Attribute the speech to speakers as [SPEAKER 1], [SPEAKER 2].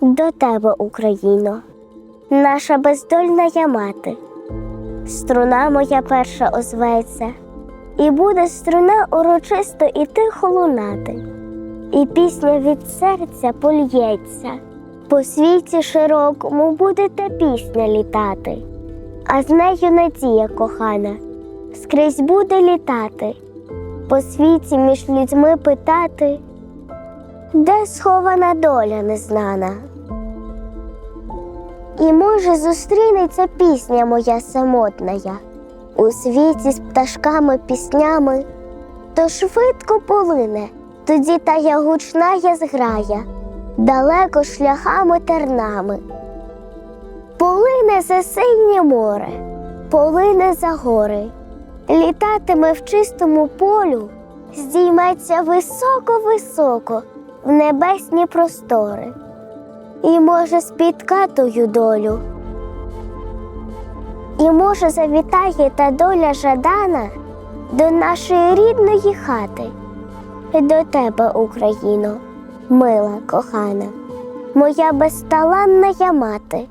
[SPEAKER 1] До тебе, Україно, наша бездольна я мати, струна моя перша озветься, і буде струна урочисто і тихо лунати, і пісня від серця польється, по світі широкому буде та пісня літати, а з нею надія кохана, скрізь буде літати, по світі між людьми питати. Де схована доля незнана? І може зустрінеться пісня моя самотна у світі з пташками піснями, то швидко полине, тоді та я гучна я зграя, далеко шляхами тернами. Полине за синє море, полине за гори, літатиме в чистому полю, здійметься високо-високо в небесні простори і може спітка тою долю. І може завітає та доля жадана до нашої рідної хати, до тебе, Україно, мила кохана, моя безталанна мати.